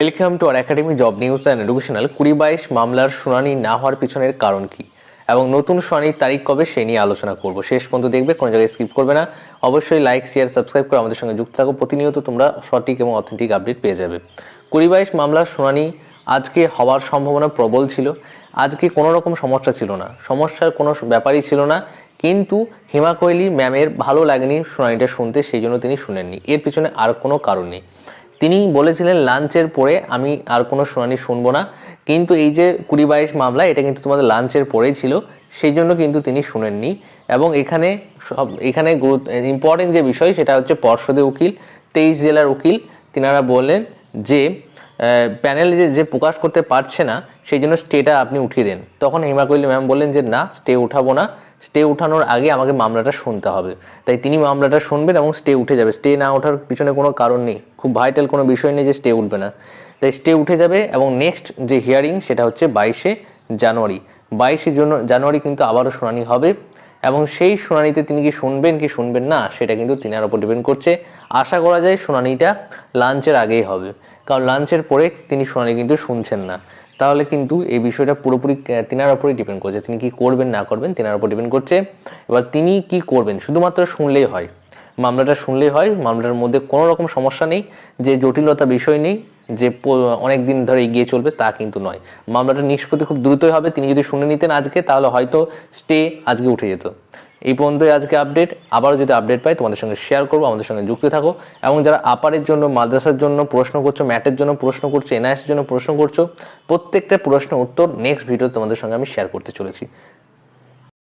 Welcome to R academy job news and educational কুড়ি বাইশ মামলার শুনানি না হওয়ার পিছনের কারণ কি? এবং নতুন শুনানির তারিখ কবে সেই নিয়ে আলোচনা করব? শেষ পর্যন্ত দেখবে, কোনো জায়গায় স্কিপ করবে না। অবশ্যই লাইক শেয়ার সাবস্ক্রাইব করে আমাদের সঙ্গে যুক্ত থাকো। প্রতিনিয়ত তোমরা সঠিক এবং অথেন্টিক আপডেট পেয়ে যাবে। কুড়ি বাইশ মামলার শুনানি আজকে হওয়ার সম্ভাবনা প্রবল ছিল। আজকে কোনো রকম সমস্যা ছিল না। সমস্যার কোনো ব্যাপারই ছিল না। কিন্তু হিমা কোহলি ম্যামের ভালো লাগেনি শুনানিটা শুনতে, সেই জন্য তিনি শুনেননি। এর পিছনে আর কোনো কারণ নেই। তিনি বলেছিলেন, লাঞ্চের পরে আমি আর কোনো শুনানি শুনব না। কিন্তু এই যে কুড়ি বাইশ মামলা, এটা কিন্তু তোমাদের লাঞ্চের পরেই ছিল, সেই জন্য কিন্তু তিনি শুনেননি। এবং এখানে সব, এখানে গুরুত্ব ইম্পর্টেন্ট যে বিষয়, সেটা হচ্ছে পর্ষদে উকিল, তেইশ জেলার উকিল। তিনারা বললেন যে প্যানেল যে যে প্রকাশ করতে পারছে না, সেই জন্য স্টেটা আপনি উঠিয়ে দেন। তখন হিমা ম্যাম বললেন যে, না স্টে উঠাবো না। স্টে ওঠানোর আগে আমাকে মামলাটা শুনতে হবে। তাই তিনি মামলাটা শুনবেন এবং স্টে উঠে যাবে। স্টে না ওঠার পিছনে কোনো কারণ নেই। খুব ভাইটাল কোনো বিষয় নেই যে স্টে উঠবে না। তাই স্টে উঠে যাবে এবং নেক্সট যে হিয়ারিং সেটা হচ্ছে বাইশে জানুয়ারি। বাইশে জন্য জানুয়ারি কিন্তু আবারও শুনানি হবে। এবং সেই শুনানিতে তিনি কি শুনবেন কি শুনবেন না, সেটা কিন্তু তিনার উপর ডিপেন্ড করছে। আশা করা যায় শুনানিটা লাঞ্চের আগেই হবে। কারণ লাঞ্চের পরে তিনি শুনানি কিন্তু শুনছেন না। তাহলে কিন্তু এই বিষয়টা পুরোপুরি তিনার উপরেই ডিপেন্ড করছে। তিনি কি করবেন, না করবেন, তিনার উপর ডিপেন্ড করছে। এবার তিনি কি করবেন, শুধুমাত্র শুনলেই হয়। মামলাটা শুনলেই হয়। মামলার মধ্যে কোনো রকম সমস্যা নেই। যে জটিলতা বিষয় নেই যে অনেক দিন ধরে এগিয়ে চলবে তা কিন্তু নয়। মামলাটা নিষ্পত্তি খুব দ্রুতই হবে। তিনি যদি শুনে নিতেন আজকে, তাহলে হয়তো স্টে আজকে উঠে যেত। এই পর্যন্তই আজকে আপডেট। আবারও যদি আপডেট পাই, তোমাদের সঙ্গে শেয়ার করব, আমাদের সঙ্গে যুক্ত থাকো। এবং যারা আপারের জন্য, মাদ্রাসার জন্য প্রশ্ন করছ ম্যাটের জন্য প্রশ্ন করছ এনআইএসের জন্য প্রশ্ন করছ, প্রত্যেকটা প্রশ্ন উত্তর নেক্সট ভিডিও তোমাদের সঙ্গে আমি শেয়ার করতে চলেছি।